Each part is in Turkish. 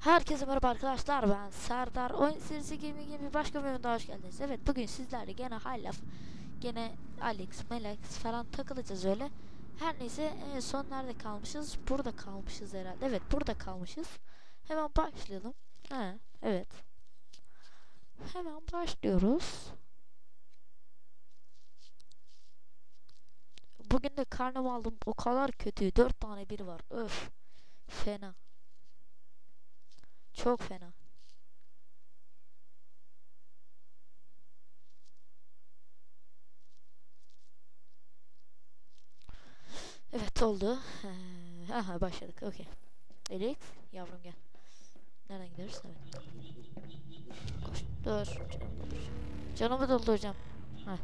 Herkese merhaba arkadaşlar ben Serdar Oyun serisi gibi gibi başka bir oyunda hoş geldiniz. Evet bugün sizlerle gene Halaf gene Alex, Melex falan takılacağız öyle. Her neyse en son nerede kalmışız? Burada kalmışız herhalde. Evet burada kalmışız. Hemen başlayalım. He, evet. Hemen başlıyoruz. Bugün de karnımı aldım. O kadar kötü. Dört tane bir var. Öf. Fena. Çok fena. Evet oldu. Ee, Aha başladık. Okey. Elif yavrum gel. Nereden gidiyoruz? Evet. Koş. Dur. Canımı dolduracağım. Heh.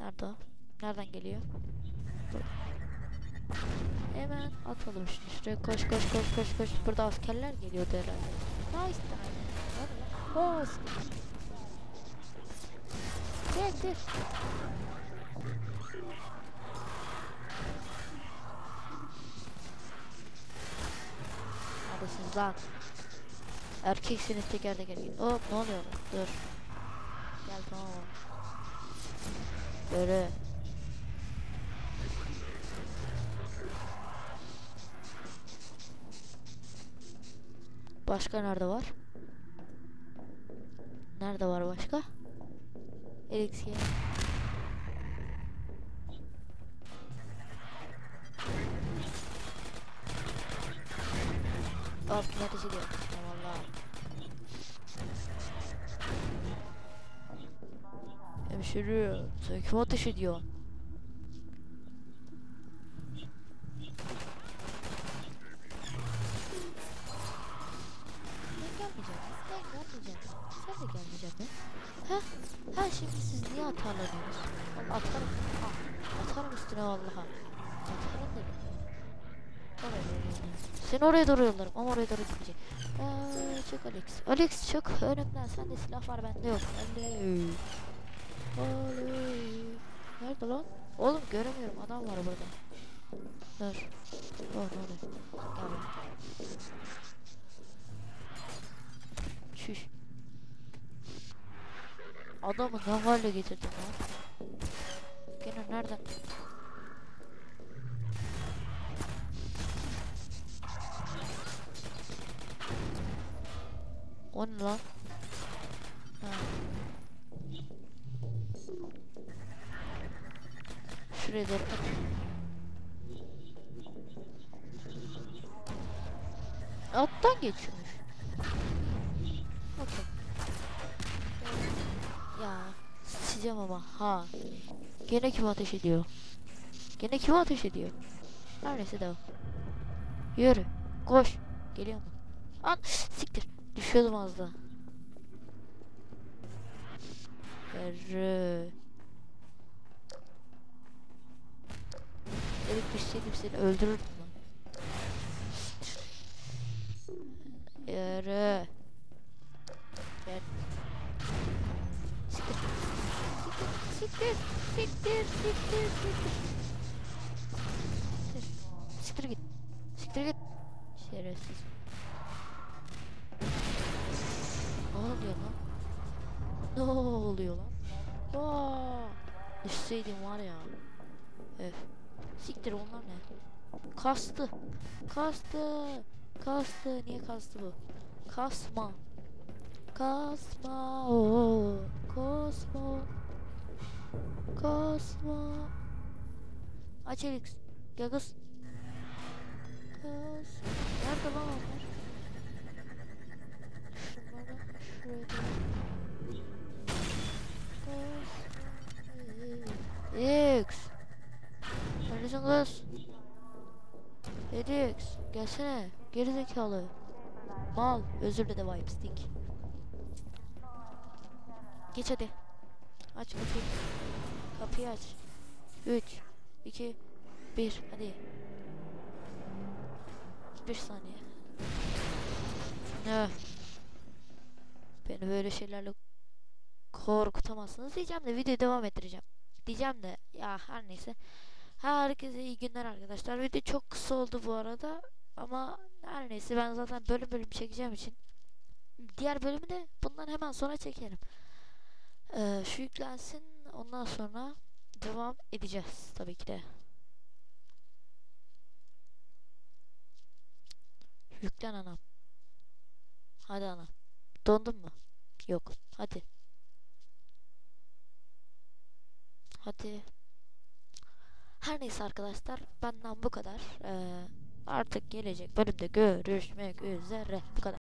Nerede o? Nereden geliyor? Burada. Hemen atalım şunu şuraya. Koş koş koş koş koş. Burada askerler geliyordu herhalde. Nice. Hadi lan. Boss. Gel gel. Neredesiniz lan? Erkeksiniz teker teker git. Hop ne oluyor? Dur. Gel tamam. Böyle. Başka nerede var? Nerede var başka? Elixir. Al kim ateş ediyor? Valla. Hemşire, sen kim ateş ediyor? Ben gelmeyeceğim. Ben gelmeyeceğim. Sen de gelmeyeceksin mi? Ha? Ha şimdi siz niye atarlanıyorsunuz? Atarım. Ha, atarım üstüne vallahi. Atarım dedim. Oraya. Seni oraya doğru yollarım ama oraya doğru gidecek. Eee çık Alex. Alex çık önümden. Sende silah var bende yok. Bende. Nerede lan? Oğlum göremiyorum. Adam var burada. Dur. Oh, ne oluyor? Gel Şuş. Adamı ne hale getirdin lan? Gene nereden? O ne lan? Ha. Şuraya doğru. Alttan geçiyormuş. Sıçacağım ama ha. Gene kim ateş ediyor? Gene kim ateş ediyor? Her neyse devam. Yürü. Koş. Geliyor mu? An siktir. Düşüyordum az daha. Yürü. Elif bir şey diyeyim seni öldürürdüm lan. Yürü. Siktir. Siktir. Siktir. Siktir. Siktir. Git. Siktir git. Şerefsiz. Ne oluyor lan? Ne oluyor lan? Aa! Düşseydim var ya. Öf. Siktir onlar ne? Kastı. Kastı. Kastı. Niye kastı bu? Kasma. Kasma. Oo. Kasma. Kasma. Aç Elix. Gel kız. Kız. Nerede lan onlar? Şunları şuraya Kız. Elix. Neredesin kız? Elix. Gelsene. Geri zekalı. Mal. Özür dile vibe stick. Geç hadi. Aç kapıyı. Kapıyı aç. 3 2 1 hadi. 1 saniye. Ne? Beni böyle şeylerle korkutamazsınız diyeceğim de videoyu devam ettireceğim. Diyeceğim de ya her neyse. Herkese iyi günler arkadaşlar. Video çok kısa oldu bu arada. Ama her neyse ben zaten bölüm bölüm çekeceğim için diğer bölümü de bundan hemen sonra çekerim. Ee, şu yüklensin ondan sonra devam edeceğiz tabii ki de. Yüklen anam. Hadi anam. Dondun mu? Yok. Hadi. Hadi. Her neyse arkadaşlar benden bu kadar. Ee, artık gelecek bölümde görüşmek üzere. Bu kadar.